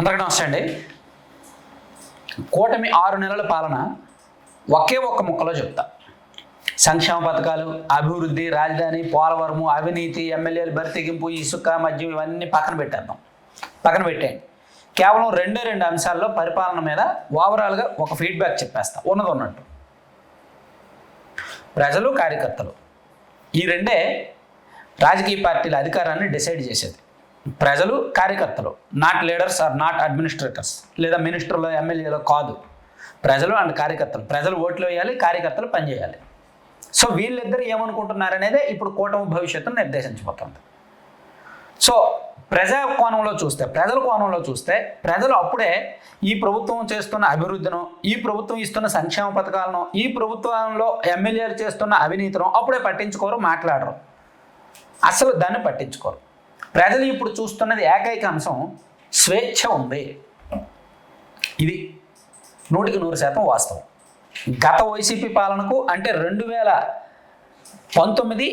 అందరికీ నమస్తే అండి. కూటమి ఆరు నెలల పాలన ఒకే ఒక్క ముక్కలో చెప్తా. సంక్షేమ పథకాలు అభివృద్ధి రాజధాని పోలవరము అవినీతి ఎమ్మెల్యేలు బరితెగింపు ఇసుక మద్యం ఇవన్నీ పక్కన పెట్టేద్దాం. పక్కన పెట్టేయండి. కేవలం రెండే రెండు అంశాల్లో పరిపాలన మీద ఓవరాల్గా ఒక ఫీడ్బ్యాక్ చెప్పేస్తా. ఉన్నది ఉన్నట్టు. ప్రజలు కార్యకర్తలు ఈ రెండే రాజకీయ పార్టీల అధికారాన్ని డిసైడ్ చేసేది. ప్రజలు కార్యకర్తలు not leaders are not administrators లేదా మినిస్టర్లు ఎమ్మెల్యేలు కాదు. ప్రజలు అండ్ కార్యకర్తలు. ప్రజలు ఓట్లు వేయాలి కార్యకర్తలు పనిచేయాలి సో వీళ్ళిద్దరు ఏమనుకుంటున్నారనేదే ఇప్పుడు కూటమి భవిష్యత్తును నిర్దేశించబోతుంది. సో ప్రజా కోణంలో చూస్తే ప్రజల కోణంలో చూస్తే ప్రజలు అప్పుడే ఈ ప్రభుత్వం చేస్తున్న అభివృద్ధిను ఈ ప్రభుత్వం ఇస్తున్న సంక్షేమ పథకాలను ఈ ప్రభుత్వంలో ఎమ్మెల్యేలు చేస్తున్న అవినీతిను అప్పుడే పట్టించుకోరు మాట్లాడరు. అసలు దాన్ని పట్టించుకోరు. ప్రజలు ఇప్పుడు చూస్తున్నది ఏకైక అంశం స్వేచ్ఛ ఉంది. ఇది నూటికి నూరు శాతం వాస్తవం. గత వైసీపీ పాలనకు అంటే రెండు వేల పంతొమ్మిది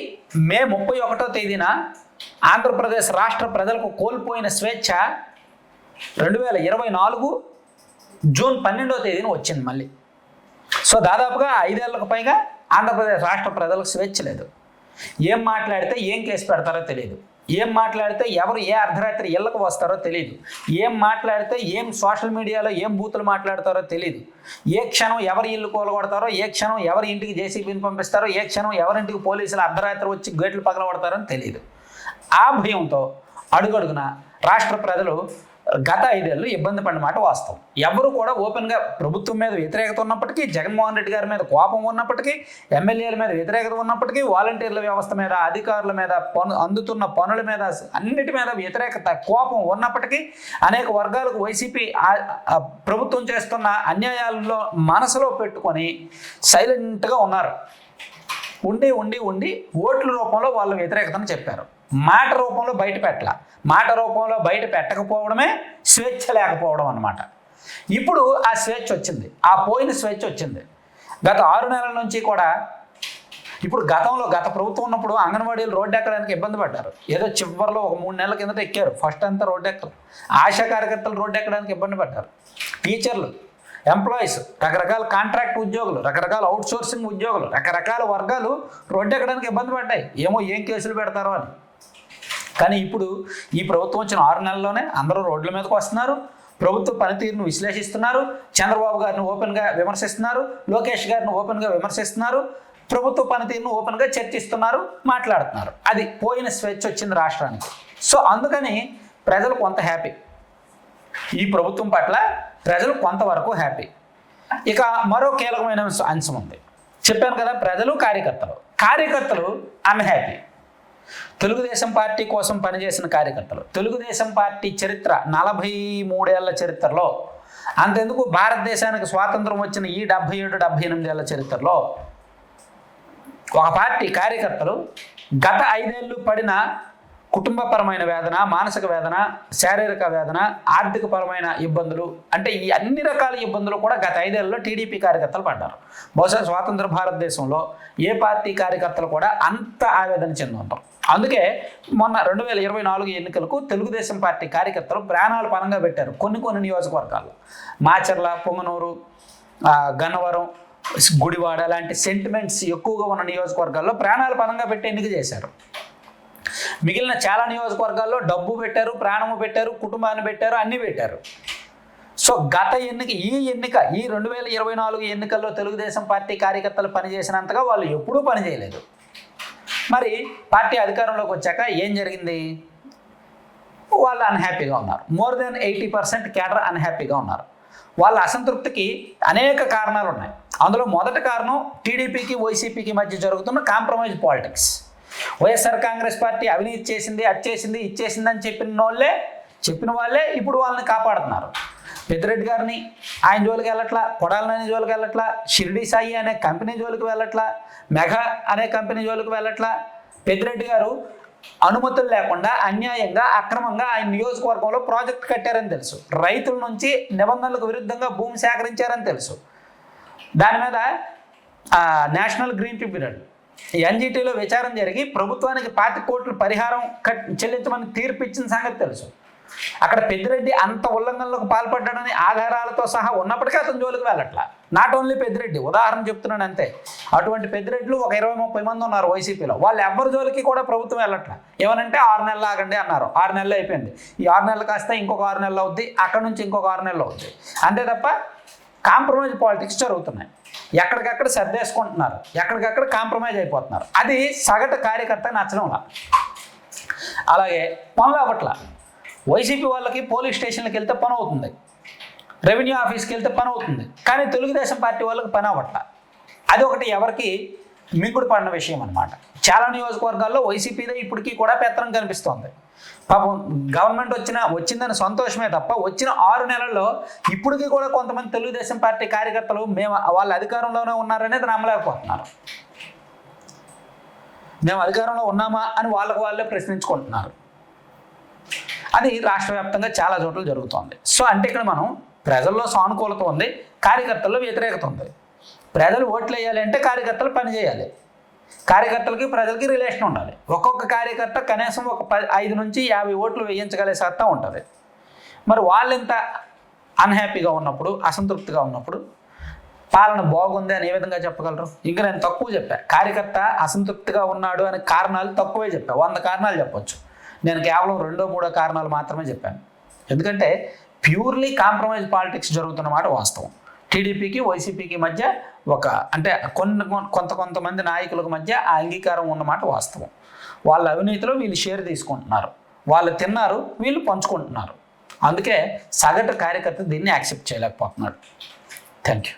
మే ముప్పై ఒకటో తేదీన ఆంధ్రప్రదేశ్ రాష్ట్ర ప్రజలకు కోల్పోయిన స్వేచ్ఛ రెండు వేల ఇరవై నాలుగు జూన్ పన్నెండో తేదీన వచ్చింది మళ్ళీ. సో దాదాపుగా ఐదేళ్ళకు పైగా ఆంధ్రప్రదేశ్ రాష్ట్ర ప్రజలకు స్వేచ్ఛ లేదు. ఏం మాట్లాడితే ఏం కేసు పెడతారో తెలియదు. ఏం మాట్లాడితే ఎవరు ఏ అర్ధరాత్రి ఇళ్ళకు వస్తారో తెలియదు ఏం మాట్లాడితే ఏం సోషల్ మీడియాలో ఏం బూతులు మాట్లాడతారో తెలియదు ఏ క్షణం ఎవరి ఇల్లు కూలగొడతారో ఏ క్షణం ఎవరి ఇంటికి జేసీబీని పంపిస్తారో ఏ క్షణం ఎవరింటికి పోలీసులు అర్ధరాత్రి వచ్చి గేట్లు పగలగొడతారో తెలియదు ఆ భయంతో అడుగడుగున రాష్ట్ర ప్రజలు గత ఐదేళ్ళు ఇబ్బంది పడిన మాట వాస్తవం. ఎవరు కూడా ఓపెన్గా ప్రభుత్వం మీద వ్యతిరేకత ఉన్నప్పటికీ జగన్మోహన్ రెడ్డి గారి మీద కోపం ఉన్నప్పటికీ ఎమ్మెల్యేల మీద వ్యతిరేకత ఉన్నప్పటికీ వాలంటీర్ల వ్యవస్థ మీద అధికారుల మీద పను అందుతున్న పనుల మీద అన్నిటి మీద వ్యతిరేకత కోపం ఉన్నప్పటికీ అనేక వర్గాలకు వైసీపీ ప్రభుత్వం చేస్తున్న అన్యాయాలలో మనసులో పెట్టుకొని సైలెంట్గా ఉన్నారు. ఉండి ఉండి ఉండి ఓట్ల రూపంలో వాళ్ళ వ్యతిరేకతను చెప్పారు. మాట రూపంలో బయట పెట్టాల. మాట రూపంలో బయట పెట్టకపోవడమే స్వేచ్ఛ లేకపోవడం అన్నమాట. ఇప్పుడు ఆ స్వేచ్ఛ వచ్చింది. ఆ పోయిన స్వేచ్ఛ వచ్చింది. గత ఆరు నెలల నుంచి కూడా ఇప్పుడు గతంలో గత ప్రభుత్వం ఉన్నప్పుడు అంగన్వాడీలు రోడ్డు ఎక్కడానికి ఇబ్బంది పడ్డారు. ఏదో చివరిలో ఒక మూడు నెలల కిందట ఎక్కారు. ఫస్ట్ అంతా రోడ్డు ఎక్కరు ఆశా కార్యకర్తలు రోడ్డు ఎక్కడానికి ఇబ్బంది పడ్డారు. టీచర్లు ఎంప్లాయీస్ రకరకాల కాంట్రాక్ట్ ఉద్యోగులు రకరకాల అవుట్సోర్సింగ్ ఉద్యోగులు రకరకాల వర్గాలు రోడ్డు ఎక్కడానికి ఇబ్బంది పడ్డాయి. ఏమో ఏం కేసులు పెడతారో అని. కానీ ఇప్పుడు ఈ ప్రభుత్వం వచ్చిన ఆరు నెలల్లోనే అందరూ రోడ్ల మీదకు వస్తున్నారు. ప్రభుత్వ పనితీరును విశ్లేషిస్తున్నారు. చంద్రబాబు గారిని ఓపెన్గా విమర్శిస్తున్నారు. లోకేష్ గారిని ఓపెన్గా విమర్శిస్తున్నారు. ప్రభుత్వ పనితీరును ఓపెన్గా చర్చిస్తున్నారు మాట్లాడుతున్నారు. అది పోయిన స్వేచ్ఛ వచ్చింది రాష్ట్రానికి. సో అందుకని ప్రజలు కొంత హ్యాపీ ఈ ప్రభుత్వం పట్ల ప్రజలు కొంతవరకు హ్యాపీ ఇక మరో కీలకమైన అంశం ఉంది. చెప్పాను కదా ప్రజలు కార్యకర్తలు. కార్యకర్తలు అన్హ్యాపీ తెలుగుదేశం పార్టీ కోసం పనిచేసిన కార్యకర్తలు. తెలుగుదేశం పార్టీ చరిత్ర నలభై మూడేళ్ళ చరిత్రలో అంతెందుకు భారతదేశానికి స్వాతంత్రం వచ్చిన ఈ డెబ్భై ఏడు డెబ్భై ఎనిమిదేళ్ళ చరిత్రలో ఒక పార్టీ కార్యకర్తలు గత ఐదేళ్ళు పడిన కుటుంబపరమైన వేదన మానసిక వేదన శారీరక వేదన ఆర్థికపరమైన ఇబ్బందులు అంటే ఈ అన్ని రకాల ఇబ్బందులు కూడా గత ఐదేళ్ళలో టీడీపీ కార్యకర్తలు పడ్డారు. బహుశా స్వాతంత్ర భారతదేశంలో ఏ పార్టీ కార్యకర్తలు కూడా అంత ఆవేదన చెంది ఉంటారు అందుకే మొన్న రెండు వేల ఇరవై నాలుగు ఎన్నికలకు తెలుగుదేశం పార్టీ కార్యకర్తలు ప్రాణాలు పరంగా పెట్టారు కొన్ని కొన్ని నియోజకవర్గాల్లో. మాచర్ల పొంగనూరు గన్నవరం గుడివాడ లాంటి సెంటిమెంట్స్ ఎక్కువగా ఉన్న నియోజకవర్గాల్లో ప్రాణాల పరంగా పెట్టి ఎన్నిక చేశారు. మిగిలిన చాలా నియోజకవర్గాల్లో డబ్బు పెట్టారు ప్రాణము పెట్టారు కుటుంబాన్ని పెట్టారు అన్నీ పెట్టారు. సో గత ఎన్నిక ఈ ఎన్నిక ఈ రెండు వేల ఇరవై నాలుగు ఎన్నికల్లో తెలుగుదేశం పార్టీ కార్యకర్తలు పనిచేసినంతగా వాళ్ళు ఎప్పుడూ పనిచేయలేదు మరి పార్టీ అధికారంలోకి వచ్చాక ఏం జరిగింది? వాళ్ళు అన్హ్యాపీగా ఉన్నారు. మోర్ దెన్ ఎయిటీ పర్సెంట్ కేటర్ అన్హ్యాపీగా ఉన్నారు. వాళ్ళ అసంతృప్తికి అనేక కారణాలు ఉన్నాయి అందులో మొదటి కారణం టీడీపీకి వైసీపీకి మధ్య జరుగుతున్న compromise politics YSR Congress party అవినీతి చేసింది అది చేసింది అని చెప్పిన వాళ్ళే చెప్పిన వాళ్ళే ఇప్పుడు వాళ్ళని కాపాడుతున్నారు. పెద్దిరెడ్డి గారిని ఆయన జోలికి వెళ్ళట్లా కొడాలనే జోలికి వెళ్ళట్లా షిరిడి సాయి అనే కంపెనీ జోలికి వెళ్ళట్లా మెగా అనే కంపెనీ జోలికి వెళ్ళట్లా పెద్దిరెడ్డి గారు అనుమతులు లేకుండా అన్యాయంగా అక్రమంగా ఆయన నియోజకవర్గంలో ప్రాజెక్ట్ కట్టారని తెలుసు. రైతుల నుంచి నిబంధనలకు విరుద్ధంగా భూమి సేకరించారని తెలుసు. దాని మీద నేషనల్ గ్రీన్ ట్రిబ్యునల్ ఎన్జిటిలో విచారం జరిగి ప్రభుత్వానికి పాతి కోట్లు పరిహారం కట్ చెల్లించమని తీర్పు ఇచ్చిన సంగతి తెలుసు. అక్కడ పెద్దిరెడ్డి అంత ఉల్లంఘనలకు పాల్పడ్డాడని ఆధారాలతో సహా ఉన్నప్పటికీ అతను జోలికి వెళ్ళట్లా. నాట్ ఓన్లీ పెద్దిరెడ్డి ఉదాహరణ చెప్తున్నాను అంతే. అటువంటి పెద్దిరెడ్లు ఒక ఇరవై ముప్పై మంది ఉన్నారు వైసీపీలో. వాళ్ళు ఎవరి జోలికి కూడా ప్రభుత్వం వెళ్ళట్లా. ఏమనంటే ఆరు నెలలు ఆగండి అన్నారు. ఆరు నెలలు అయిపోయింది. ఈ ఆరు నెలలు కాస్త ఇంకొక ఆరు నెలలు అవుద్ది అక్కడ నుంచి ఇంకొక ఆరు నెలలు అవుద్ది. అంతే తప్ప కాంప్రమైజ్ పాలిటిక్స్ జరుగుతున్నాయి. ఎక్కడికక్కడ సర్దేసుకుంటున్నారు. ఎక్కడికక్కడ కాంప్రమైజ్ అయిపోతున్నారు. అది సగటు కార్యకర్త నచ్చడంలా. అలాగే పనులు అవ్వట్ల. వైసీపీ వాళ్ళకి పోలీస్ స్టేషన్లకు వెళ్తే పని అవుతుంది. రెవెన్యూ ఆఫీస్కి వెళ్తే పని అవుతుంది. కానీ తెలుగుదేశం పార్టీ వాళ్ళకి పని అవ్వట్ల. అది ఒకటి ఎవరికి మింగుడు పడిన విషయం అనమాట చాలా నియోజకవర్గాల్లో వైసీపీదే ఇప్పటికీ కూడా పెత్తనం కనిపిస్తోంది. పాపం గవర్నమెంట్ వచ్చిన వచ్చిందని సంతోషమే తప్ప వచ్చిన ఆరు నెలల్లో ఇప్పటికీ కూడా కొంతమంది తెలుగుదేశం పార్టీ కార్యకర్తలు మేము వాళ్ళ అధికారంలోనే ఉన్నారనేది నమ్మలేకపోతున్నారు. మేము అధికారంలో ఉన్నామా అని వాళ్ళకు వాళ్ళే ప్రశ్నించుకుంటున్నారు. అది రాష్ట్ర వ్యాప్తంగా చాలా చోట్ల జరుగుతోంది. సో అంటే ఇక్కడ మనం ప్రజల్లో సానుకూలత ఉంది కార్యకర్తల్లో వ్యతిరేకత ఉంది. ప్రజలు ఓట్లు వేయాలి అంటే కార్యకర్తలు పని చేయాలి. కార్యకర్తలకి ప్రజలకి రిలేషన్ ఉండాలి. ఒక్కొక్క కార్యకర్త కనీసం ఒక పది ఐదు నుంచి యాభై ఓట్లు వేయించగలే సత్తా ఉంటుంది. మరి వాళ్ళు ఇంత అన్హ్యాపీగా ఉన్నప్పుడు అసంతృప్తిగా ఉన్నప్పుడు పాలన బాగుంది అని ఏ విధంగా చెప్పగలరు? ఇంకా నేను తక్కువ చెప్పా. కార్యకర్త అసంతృప్తిగా ఉన్నాడు అనే కారణాలు తక్కువే చెప్పా. వంద కారణాలు చెప్పొచ్చు. నేను కేవలం రెండో మూడో కారణాలు మాత్రమే చెప్పాను. ఎందుకంటే ప్యూర్లీ కాంప్రమైజ్ పాలిటిక్స్ జరుగుతున్న మాట వాస్తవం. టీడీపీకి వైసీపీకి మధ్య ఒక అంటే కొన్ని కొంత కొంతమంది నాయకులకు మధ్య ఆ అంగీకారం ఉన్నమాట వాస్తవం. వాళ్ళ అవినీతిలో వీళ్ళు షేర్ తీసుకుంటున్నారు. వాళ్ళు తిన్నారు వీళ్ళు పంచుకుంటున్నారు. అందుకే సగటు కార్యకర్త దీన్ని యాక్సెప్ట్ చేయలేకపోతున్నాడు. Thank you